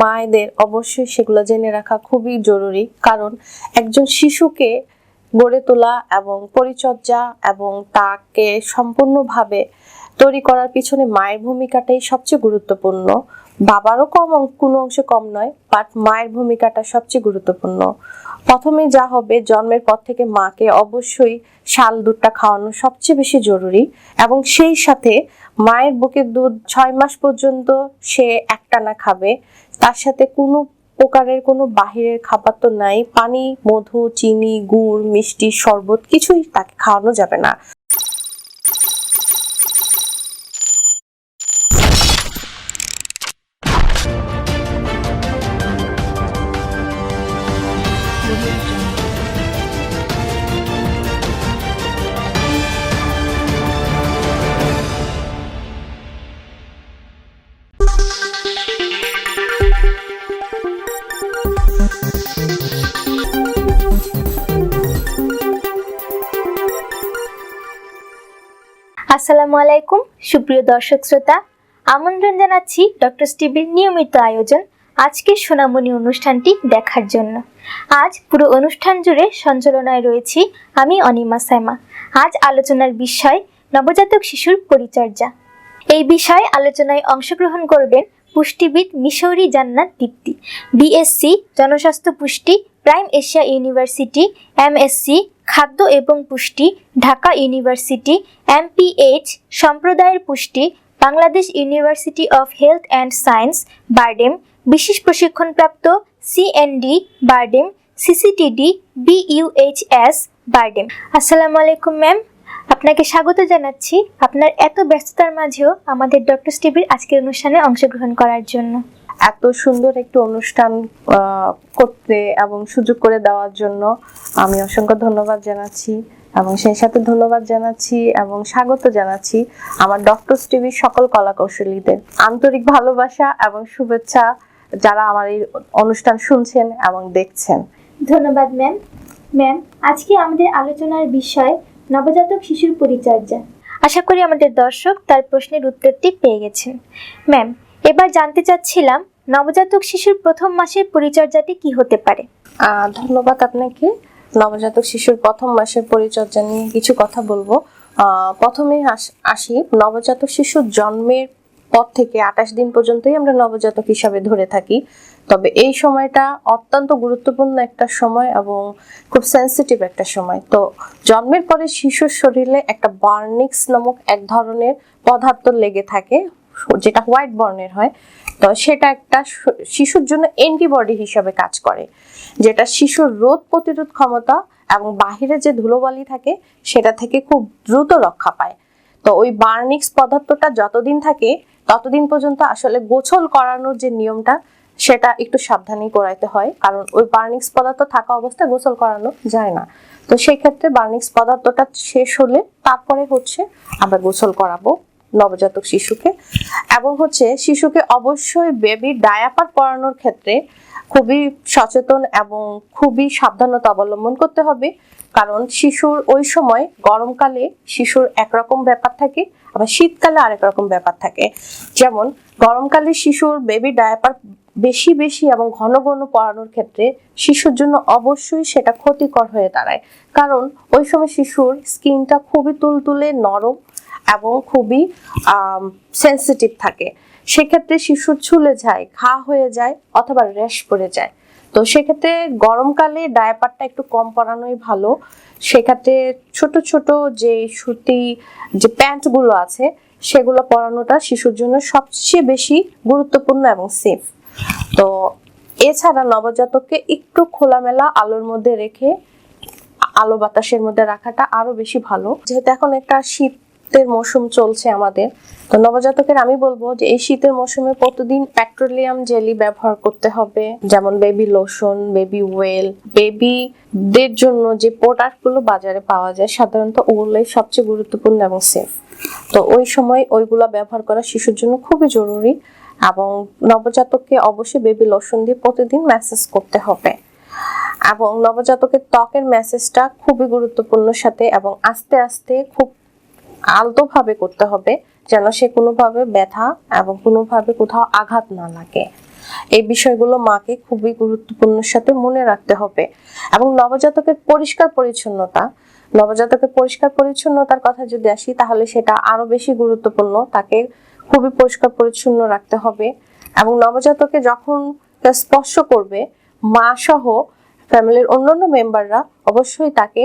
মায়েদের অবশ্যই সেগুলো জেনে রাখা খুবই জরুরি। কারণ একজন শিশুকে গড়ে তোলা এবং পরিচর্যা এবং তাকে সম্পূর্ণভাবে তৈরি করার পিছনে মায়ের ভূমিকাটাই সবচেয়ে গুরুত্বপূর্ণ। বাবারও কম কোনো অংশে কম নয় বাট মায়ের ভূমিকাটা সবচেয়ে গুরুত্বপূর্ণ। প্রথমে যা হবে, জন্মের পর থেকে মাকে অবশ্যই শাল দুধটা খাওয়ানো সবচেয়ে বেশি জরুরি এবং সেই সাথে মায়ের বুকের দুধ ছয় মাস পর্যন্ত সে একটানা খাবে। তার সাথে কোনো প্রকারের কোনো বাহিরের খাবার তো নাই, পানি, মধু, চিনি, গুড়, মিষ্টি, শরবত কিছুই তাকে খাওয়ানো যাবে না। আসসালামু আলাইকুম, সুপ্রিয় দর্শক শ্রোতা। আমন্ত্রণ জানাচ্ছি ডক্টর স্টিভির নিয়মিত আয়োজন, আজকের সোনামণি অনুষ্ঠানটি দেখার জন্য। আজ পুরো অনুষ্ঠান জুড়ে সঞ্চালনায় রয়েছি আমি অনিমা সাইমা। আজ আলোচনার বিষয় নবজাতক শিশুর পরিচর্যা। এই বিষয়ে আলোচনায় অংশগ্রহণ করবেন পুষ্টিবিদ মিশৌরি জান্নাত দীপ্তি বিএসসি জনস্বাস্থ্য পুষ্টি প্রাইম এশিয়া ইউনিভার্সিটি এমএসসি খাদ্য এবং পুষ্টি, ঢাকা ইউনিভার্সিটি এমপিএইচ সম্প্রদায়ের পুষ্টি, Bangladesh university of health and science, BIRDEM, বিশেষ প্রশিক্ষণপ্রাপ্ত CND BIRDEM CCTD BUHS BIRDEM. আসসালামু আলাইকুম, ম্যাম। আপনাকে স্বাগত জানাচ্ছি আপনার এত ব্যস্ততার মাঝেও আমাদের ডক্টর স্টিভির আজকের অনুষ্ঠানে অংশগ্রহণ করার জন্য। এত সুন্দর একটি অনুষ্ঠান করতে এবং সুযোগ করে দেওয়ার জন্য আমি অসংখ্য ধন্যবাদ জানাচ্ছি এবং সেই সাথে ধন্যবাদ জানাচ্ছি এবং স্বাগত জানাচ্ছি আমার ডক্টর টিভির সকল কলা কৌশলীদের আন্তরিক ভালোবাসা এবং শুভেচ্ছা যারা আমার এই অনুষ্ঠান শুনছেন এবং দেখছেন। ধন্যবাদ ম্যাম ম্যাম আজকে আমাদের আলোচনার বিষয় নবজাতক শিশুর পরিচর্যা। আশা করি আমাদের দর্শক তার প্রশ্নের উত্তরটি পেয়ে গেছেন। ম্যাম এবার জানতে চাচ্ছিলাম, নবজাতক শিশুর প্রথম মাসের পরিচর্যাটি কি হতে পারে? ধন্যবাদ আপনাকে। নবজাতক শিশুর প্রথম মাসের পরিচর্যা নিয়ে কিছু কথা বলব। প্রথমে আসি নবজাতক শিশুর জন্মের পর থেকে আঠাশ দিন পর্যন্তই আমরা নবজাতক হিসাবে ধরে থাকি। তবে এই সময়টা অত্যন্ত গুরুত্বপূর্ণ একটা সময় এবং খুব সেন্সিটিভ একটা সময়। তো জন্মের পরে শিশুর শরীরে একটা বার্নিক্স নামক এক ধরনের পদার্থ লেগে থাকে। যেটা হোয়াইট বর্ণের হয়, তো সেটা একটা শিশুর জন্য অ্যান্টিবডি হিসাবে কাজ করে, যেটা শিশুর রোগ প্রতিরোধ ক্ষমতা এবং বাহিরে যে ধুলোবালি থাকে, সেটা থেকে খুব দ্রুত রক্ষা পায়। তো ওই বার্নিক্স পদার্থটা যতদিন থাকে, ততদিন পর্যন্ত আসলে গোছল করানোর যে নিয়মটা, সেটা একটু সাবধানে করাইতে হয়, কারণ ওই বার্নিক্স পদার্থ থাকা অবস্থায় গোসল করানো যায় না। তো সেই ক্ষেত্রে বার্নিক্স পদার্থটা শেষ হলে তারপরে হচ্ছে আমরা গোসল করাবো। নবজাতক শিশুকে এবং হচ্ছে শিশুকে অবশ্যই বেবি ডায়াপার পরানোর ক্ষেত্রে খুবই সচেতন এবং খুবই সাবধানতা অবলম্বন করতে হবে। কারণ শিশুর ওই সময় গরমকালে শিশুর একরকম ব্যাপার থাকে, আবার শীতকালে আরেক রকম ব্যাপার থাকে। যেমন গরমকালে শিশুর বেবি ডায়াপার বেশি বেশি এবং ঘন ঘন পড়ানোর ক্ষেত্রে শিশুর জন্য অবশ্যই সেটা ক্ষতিকর হয়ে দাঁড়ায়। কারণ ওই সময় শিশুর স্কিনটা খুবই তুলতুলে, নরম এবং খুবই সেন্সিটিভ থাকে। সেক্ষেত্রে শিশুর ছুলে যায়, ঘা হয়ে যায় অথবা র্যাশ পড়ে যায়। তো সেক্ষেত্রে গরমকালে ডায়াপারটা একটু কম পরানোই ভালো। সেক্ষেত্রে ছোট ছোট যে সুতি, যে প্যান্টগুলো আছে, সেগুলো পরানোটা শিশুর জন্য সবচেয়ে বেশি গুরুত্বপূর্ণ এবং সেফ তো এছাড়া নবজাতককে একটু খোলামেলা আলোর মধ্যে রেখে আলো বাতাসের মধ্যে রাখাটা আরও বেশি ভালো। যেহেতু এখন একটা শীতের মৌসুম চলছে আমাদের। তো নবজাতকের আমি বলব যে এই শীতের মৌসুমে প্রতিদিন পেট্রোলিয়াম জেলি ব্যবহার করতে হবে, যেমন বেবি লোশন বেবি ওয়েল বেবিদের জন্য যে প্রোডাক্টগুলো বাজারে পাওয়া যায় সাধারণত ওগুলোই সবচেয়ে গুরুত্বপূর্ণ এবং সেফ তো ওই সময় ওইগুলো ব্যবহার করা শিশুর জন্য খুবই জরুরি এবং নবজাতককে অবশ্যই বেবি লোশন দিয়ে প্রতিদিন ম্যাসেজ করতে হবে। এবং নবজাতকের ত্বকের মেসেজটা খুবই গুরুত্বপূর্ণ সাথে এবং আস্তে আস্তে খুব আলতোভাবে করতে হবে যেন সে কোনোভাবে ব্যথা এবং কোনোভাবে কোথাও আঘাত না লাগে। এই বিষয়গুলো মাকে খুবই গুরুত্বপূর্ণ সাথে মনে রাখতে হবে। এবং নবজাতকের পরিষ্কার পরিচ্ছন্নতা, নবজাতকের পরিষ্কার পরিচ্ছন্নতার কথা যদি আসি, তাহলে সেটা আরও বেশি গুরুত্বপূর্ণ। তাকে খুবই পরিষ্কার পরিচ্ছন্ন রাখতে হবে। এবং নবজাতকে যখন স্পর্শ করবে, মা সহ ফ্যামিলির অন্যান্য মেম্বাররা অবশ্যই তাকে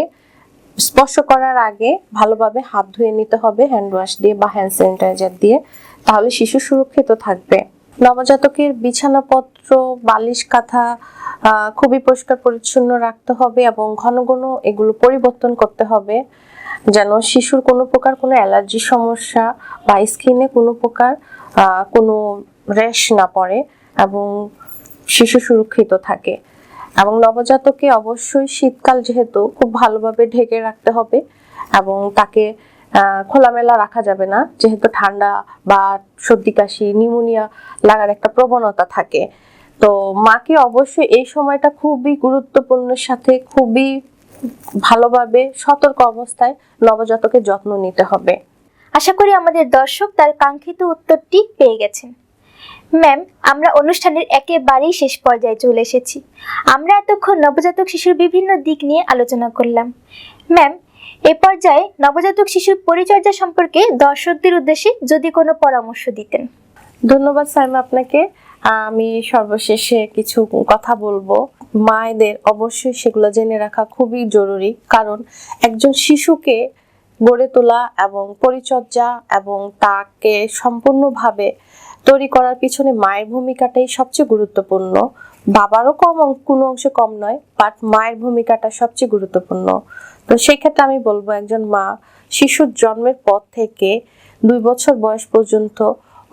স্পর্শ করার আগে ভালোভাবে হাত ধুয়ে নিতে হবে হ্যান্ড ওয়াশ দিয়ে বা হ্যান্ড স্যানিটাইজার দিয়ে, তাহলে শিশু সুরক্ষিত থাকবে। নবজাতকের বিছানাপত্র, বালিশ, কাঁথা খুবই পরিষ্কার পরিচ্ছন্ন রাখতে হবে এবং ঘন ঘন এগুলো পরিবর্তন করতে হবে যেন শিশুর কোনো প্রকার কোনো অ্যালার্জি সমস্যা বা স্কিনে কোনো প্রকার কোনো র্যাশ না পড়ে এবং শিশু সুরক্ষিত থাকে। এবং নবজাতককে অবশ্যই শীতকাল যেহেতু খুব ভালোভাবে ঢেকে রাখতে হবে এবং তাকে খোলামেলা রাখা যাবে না। যেহেতু ঠান্ডা বা সর্দি, কাশি, নিউমোনিয়া লাগার একটা প্রবণতা থাকে। তো মাকে অবশ্যই এই সময়টা খুবই গুরুত্বপূর্ণের সাথে খুবই ভালোভাবে সতর্ক অবস্থায় নবজাতকের যত্ন নিতে হবে। আশা করি আমাদের দর্শক তার কাঙ্ক্ষিত উত্তরটি পেয়ে গেছেন। ম্যাম, আমরা অনুষ্ঠানের একেবারেই শেষ পর্যায়ে চলে এসেছি। আমরা এতক্ষণ নবজাতক শিশুর বিভিন্ন দিক নিয়ে আলোচনা করলাম। ম্যাম, এ পর্যায়ে নবজাতক শিশুর পরিচর্যা সম্পর্কে দর্শকদের উদ্দেশ্যে যদি কোনো পরামর্শ দিতেন। ধন্যবাদ সাইমা আপনাকে। আমি সর্বশেষে কিছু কথা বলব। মায়েদের অবশ্যই সেগুলো জেনে রাখা খুবই জরুরি। কারণ একজন শিশুকে গড়ে তোলা এবং পরিচর্যা এবং তাকে সম্পূর্ণভাবে তৈরি করার পিছনে মায়ের ভূমিকাটাই সবচেয়ে গুরুত্বপূর্ণ। বাবারও কম কোনো অংশে কম নয় বাট মায়ের ভূমিকাটা সবচেয়ে গুরুত্বপূর্ণ। তো সেই ক্ষেত্রে আমি বলব একজন মা, শিশুর জন্মের পর থেকে দুই বছর বয়স পর্যন্ত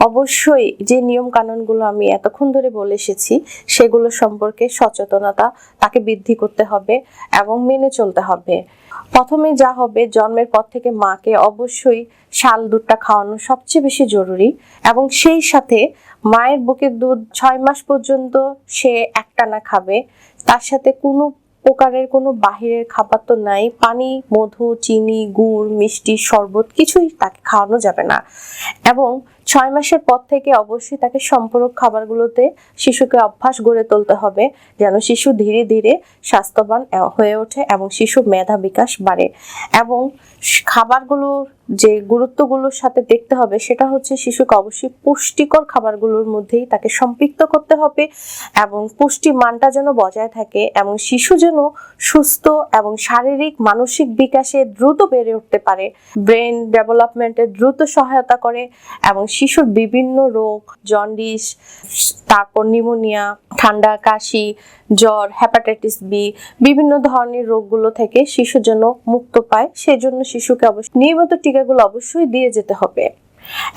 অবশ্যই যে নিয়ম কানুনগুলো আমি এতক্ষণ ধরে বলে এসেছি, সেগুলো সম্পর্কে সচেতনতা তাকে বৃদ্ধি করতে হবে এবং মেনে চলতে হবে। প্রথমে যা হবে, জন্মের পর থেকে মাকে অবশ্যই শাল, দুধটা খাওয়ানো সবচেয়ে বেশি জরুরি এবং সেই সাথে মায়ের বুকের দুধ ছয় মাস পর্যন্ত সে একটানা খাবে। তার সাথে কোনো প্রকারের কোনো বাহিরের খাবার তো নাই, পানি, মধু, চিনি, গুড়, মিষ্টি, শরবত কিছুই তাকে খাওয়ানো যাবে না। এবং ছয় মাসের পর থেকে অবশ্যই তাকে সম্পূরক খাবারগুলোতে শিশুকে অভ্যাস গড়ে তুলতে হবে, যেন শিশু ধীরে ধীরে স্বাস্থ্যবান হয়ে ওঠে এবং শিশু মেধা বিকাশ বাড়ে। এবং খাবারগুলোর যে গুরুত্বগুলোর সাথে দেখতে হবে, সেটা হচ্ছে শিশুকে অবশ্যই পুষ্টিকর খাবারগুলোর মধ্যেই তাকে সম্পৃক্ত করতে হবে এবং পুষ্টি মানটা যেন বজায় থাকে এবং শিশু যেন সুস্থ এবং শারীরিক, মানসিক বিকাশে দ্রুত বেড়ে উঠতে পারে, ব্রেন ডেভেলপমেন্টে দ্রুত সহায়তা করে এবং শিশুর বিভিন্ন রোগ জন্ডিস তারপর নিউমোনিয়া ঠান্ডা, কাশি, জ্বর হ্যাপাটাইটিস বি বিভিন্ন ধরনের রোগগুলো থেকে শিশু যেন মুক্ত পায়, সেজন্য শিশুকে অবশ্যই নিয়মিত টিকাগুলো অবশ্যই দিয়ে যেতে হবে।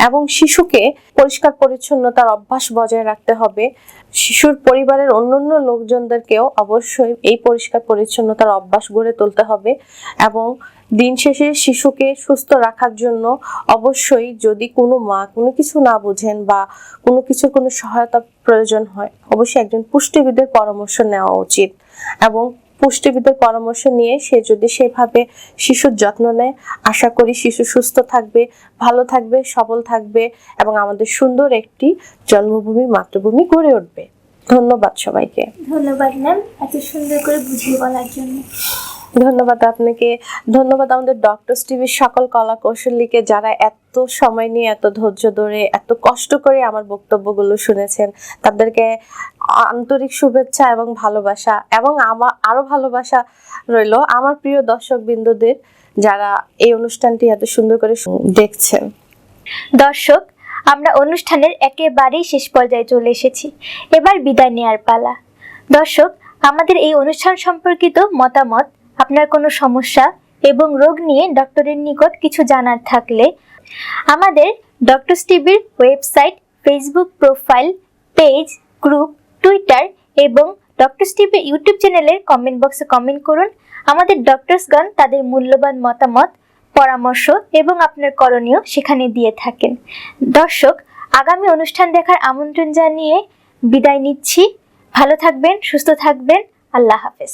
এবং শিশুকে পরিষ্কার পরিচ্ছন্নতার অভ্যাস বজায় রাখতে হবে। শিশুর পরিবারের অন্যান্য লোকজনদেরকেও অবশ্যই এই পরিষ্কার পরিচ্ছন্নতার অভ্যাস গড়ে তুলতে হবে এবং দিন শেষে শিশুকে সুস্থ রাখার জন্য অবশ্যই যদি কোনো মা কোনো কিছু না বুঝেন বা কোনো কিছুর কোনো সহায়তা প্রয়োজন হয়, অবশ্যই একজন পুষ্টিবিদের পরামর্শ নেওয়া উচিত এবং পুষ্টিবিদের পরামর্শ নিয়ে সে যদি সেভাবে শিশুর যত্ন নেয়, আশা করি শিশু সুস্থ থাকবে, ভালো থাকবে, সবল থাকবে এবং আমাদের সুন্দর একটি জন্মভূমি, মাতৃভূমি গড়ে উঠবে। ধন্যবাদ সবাইকে। ধন্যবাদ ম্যাম, এত সুন্দর করে বুঝিয়ে বলার জন্য। ধন্যবাদ আপনাকে। ধন্যবাদ আমাদের ডক্টর টিভির সকল কলা কৌশলীকে যারা এত সময় নিয়ে, এত ধৈর্য ধরে, এত কষ্ট করে আমার বক্তব্যগুলো শুনেছেন। তাদেরকে আন্তরিক শুভেচ্ছা এবং ভালোবাসা এবং আমার আরও ভালোবাসা রইল আমার প্রিয় দর্শক বিন্দুদের যারা এই অনুষ্ঠানটি এত সুন্দর করে দেখছেন। দর্শক, আমরা অনুষ্ঠানের একেবারেই শেষ পর্যায়ে চলে এসেছি। এবার বিদায় নেওয়ার পালা। দর্শক, আমাদের এই অনুষ্ঠান সম্পর্কিত মতামত আপনার কোনো সমস্যা এবং রোগ নিয়ে ডক্টরের নিকট কিছু জানার থাকলে আমাদের ডক্টর টিভির website, Facebook profile page, group, Twitter এবং ডক্টর টিভির ইউটিউব চ্যানেলের কমেন্ট বক্সে কমেন্ট করুন। আমাদের ডক্টরসগণ তাদের মূল্যবান মতামত, পরামর্শ এবং আপনার করণীয় সেখানে দিয়ে থাকেন। দর্শক, আগামী অনুষ্ঠান দেখার আমন্ত্রণ জানিয়ে বিদায় নিচ্ছি। ভালো থাকবেন, সুস্থ থাকবেন। আল্লাহ হাফেজ।